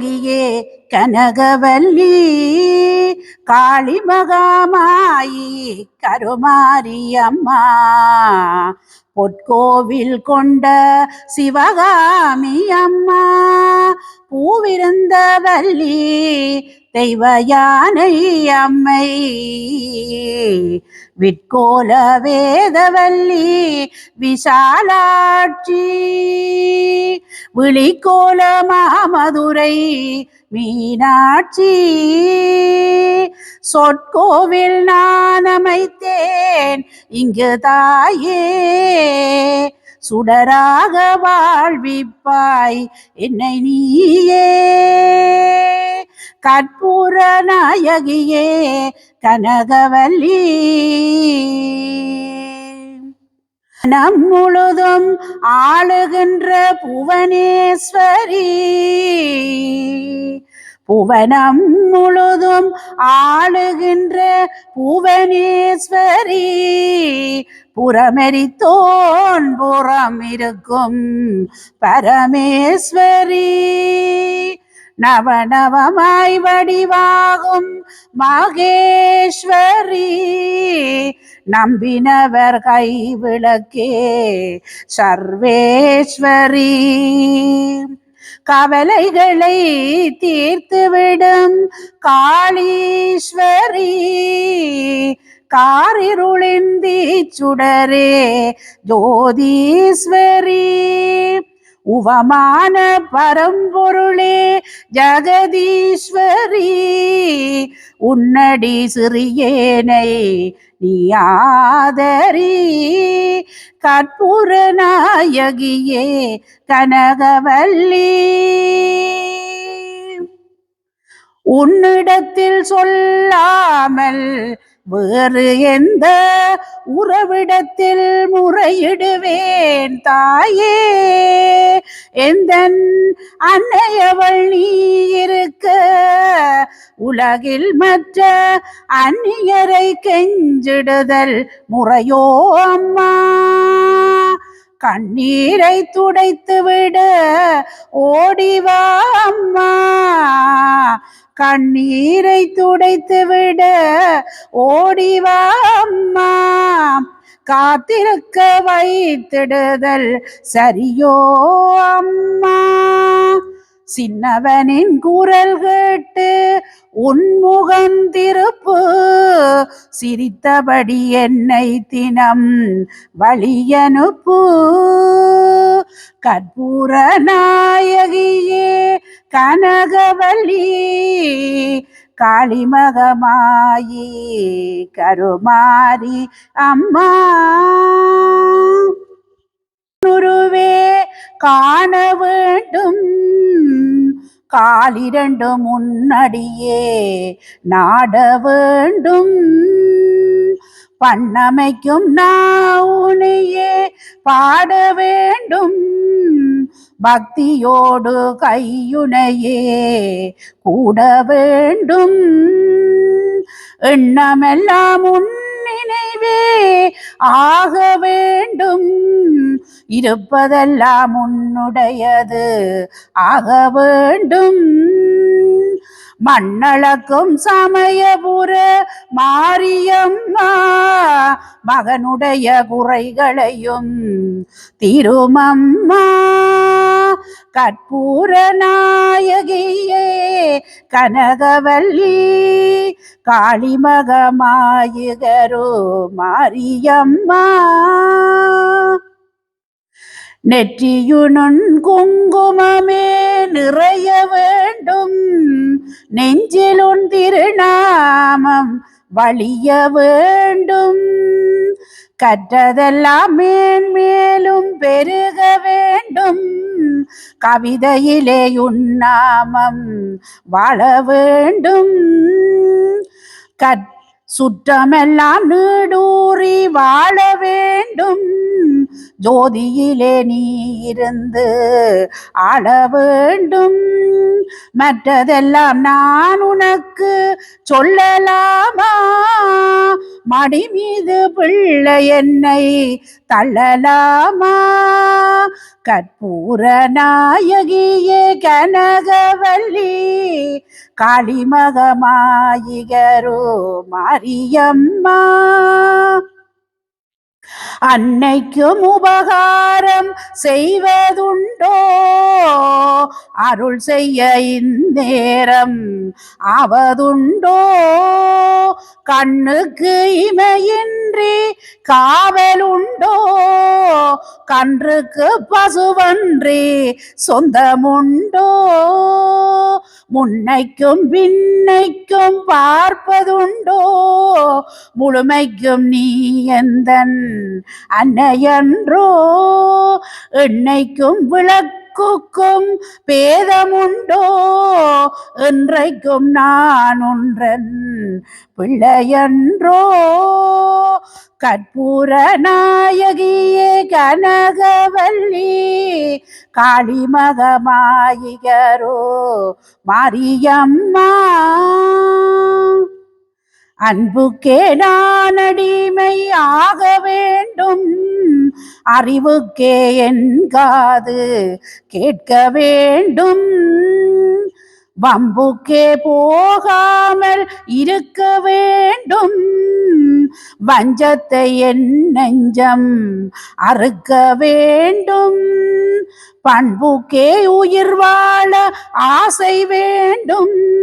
ியே கனகவல்லி காளி மகாமாயி கருமாரியம்மா. பொற்கோவில் கொண்ட சிவகாமி அம்மா பூவிருந்த வள்ளி தெய்வ யானை அம்மை. விட்கோல வேதவல்லி விஷாலாட்சி விழிக்கோல மாமதுரை மீனாட்சி. சொற்கோவில் நான் வைத்தேன். இங்கு தாயே சுடராக வாழ்விப்பாய். என்னை நீயே கற்பூர நாயகியே கனகவல்லி. நம் முழுதும் ஆளுகின்ற புவனேஸ்வரி. புவனம் முழுதும் ஆளுகின்ற புவனேஸ்வரி. புறமெரித்தோன் புறம் இருக்கும் பரமேஸ்வரி. நவநவமாய் வடிவாகும் மகேஸ்வரி. நம்பினவர் கை விளக்கே சர்வேஸ்வரி. கவலைகளை தீர்த்துவிடும் காளீஸ்வரி. காரிருளின் தீச்சுடரே ஜோதீஸ்வரி. உவமான பரம்பொருளே ஜெகதீஸ்வரி. உன்னடி சிறியேனை நீ ஆதரி. கற்பூர நாயகியே கனகவல்லி. உன்னிடத்தில் சொல்லாமல் வேறு எந்த உறவிடத்தில் முறையிடுவேன் தாயே. எந்த அன்னையவள் நீ இருக்க? உலகில் மற்ற அந்நியரை கெஞ்சிடுதல் முறையோ அம்மா? கண்ணீரை துடைத்து விட ஓடிவா அம்மா? கண்ணீரை துடைத்து விட ஓடிவா அம்மா. காத்திருக்க வைத்திடுதல் சரியோ அம்மா. சின்னவனின் குரல் கேட்டு உன்முகந்திருப்பு சிரித்தபடி என்னை தினம் வழியனுப்பு. கற்பூர நாயகியே கனகவல்லி காளிமகமாயி கருமாரி அம்மா. நுருவே காண வேண்டும் காலிரண்டு முன்னடியே நாட வேண்டும். பண்ணமைக்கும் நான் உனையே பாட வேண்டும். பக்தியோடு கையுனையே கூட வேண்டும். எண்ணமெல்லாம் உன் நினைவே ஆக வேண்டும். இருப்பதெல்லாம் உன்னுடையது ஆக வேண்டும். மண்ணளக்கும் சமயபுர மாரியம்மா மகனுடைய குறைகளையும் திருமம்மா. கற்பூர நாயகியே கனகவல்லி காளிமகமாயுகரோ மாரியம்மா. நெற்றியுணன் குங்குமமே நிறைய வேண்டும் நெஞ்சிலுன் திருநாமம் வழிய வேண்டும். கற்றதெல்லாம் மேன்மேலும் பெருக வேண்டும் கவிதையிலே உன்னாமம் வாழ வேண்டும். கற் சுற்றமெல்லாம் நீடூறி வாழ வேண்டும். ஜோதியிலே நீ இருந்து ஆள வேண்டும். மற்றதெல்லாம் நான் உனக்கு சொல்லலாமா? மடி மீது பிள்ளை என்னை தள்ளலாமா? கற்பூர நாயகியே கனகவல்லி காளிமகமாயிகரோ மாரியம்மா. அன்னைக்கும் உபகாரம் செய்வதுண்டோ? அருள் செய்ய இந்நேரம் ஆவதுண்டோ? கண்ணுக்கு இமையின்றி காவலுண்டோ? கன்றுக்கு பசுவன்றி சொந்தமுண்டோ? முன்னைக்கும் பின்னைக்கும் பார்ப்பதுண்டோ? முழுமைக்கும் நீ எந்தன் அன்னையன்றோ என்னைக்கும் விளக்குக்கும் பேதமுண்டோ என்றைக்கும் நான் ஒன்றன் பிள்ளையன்றோ. கற்பூர நாயகியே கனகவல்லி காளிமகமாயிகரோ மாரியம்மா. அன்புக்கே நான் அடிமை ஆக வேண்டும். அறிவுக்கே என் காது கேட்க வேண்டும். வம்புக்கே போகாமல் இருக்க வேண்டும். வஞ்சத்தை என் நெஞ்சம் அறுக்க வேண்டும். பண்புக்கே உயிர் வாழ ஆசை வேண்டும்.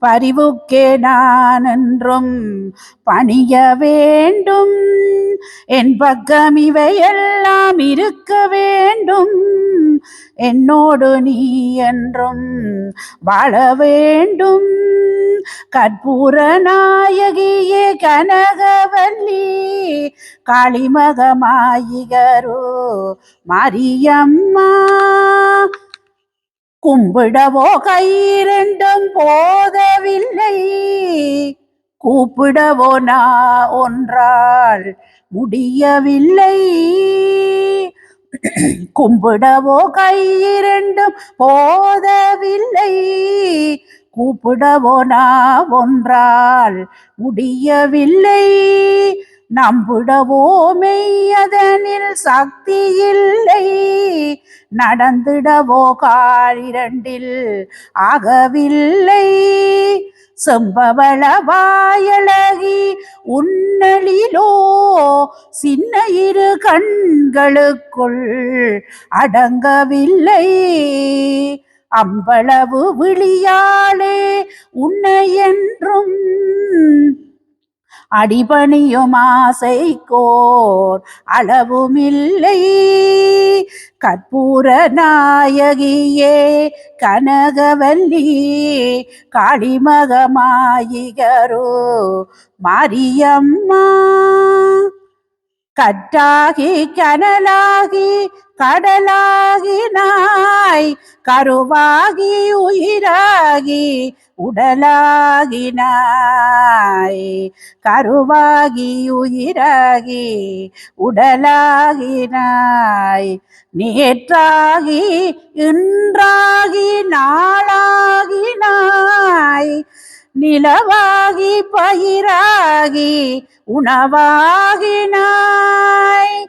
பரிவுக்கே நான் என்றும் பணிய வேண்டும். என் பக்கம் இவையெல்லாம் இருக்க வேண்டும். என்னோடு நீ என்றும் வாழ வேண்டும். கற்பூர நாயகியே கனகவல்லி காளிமகமாயிகரோ மரியம்மா கும்பிடவோ கையிரண்டும் போதவில்லை. கூப்பிடவோ நான் ஒன்றால் முடியவில்லை. கும்பிடவோ கையிரண்டும் போதவில்லை. கூப்பிடவோ நான் ஒன்றால் முடியவில்லை. நம்புடவோ மெய்யதனில் சக்தி இல்லை நடந்திடவோ காலிரண்டில் ஆகவில்லை செம்பவள வாயழகி உன்னலிலோ சின்ன இரு கண்களுக்குள் அடங்கவில்லை. அம்பளவு விழியாளே உன்னை என்றும் அடிபணியும் ஆசைக்கோர் அளவுமில்லை. கற்பூர நாயகியே கனகவல்லி காளிமகமாயிகரோ மாரியம்மா. கற்றாகி கனலாகி கடலாகினாய் கருவாகி உயிராகி உடலாகினாய் கருவாகி உயிராகி உடலாகினாய் நேற்றாகி இன்றாகி நாளாகினாய் நிலவாகி பயிராகி உணவாகினாய்.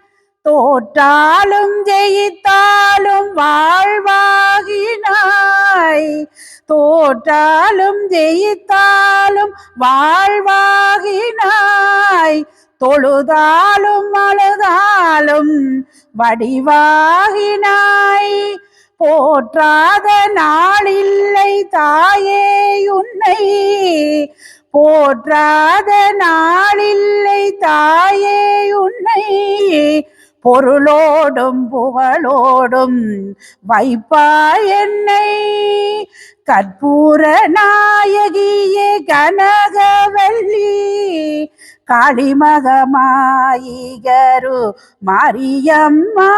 தோற்றாலும் ஜெயித்தாலும் வாழ்வாகினாய். தோற்றாலும் ஜெயித்தாலும் வாழ்வாகினாய். தொழுதாலும் அழுதாலும் வடிவாகினாய். போற்றாத நாளில்லை தாயே உன்னை. போற்றாத நாளில்லை தாயே உன்னை. பொருளோடும் புகழோடும் வைப்பா என்னை. கற்பூர நாயகியே கனகவல்லி. காளிமகமாயிகரு மாரியம்மா.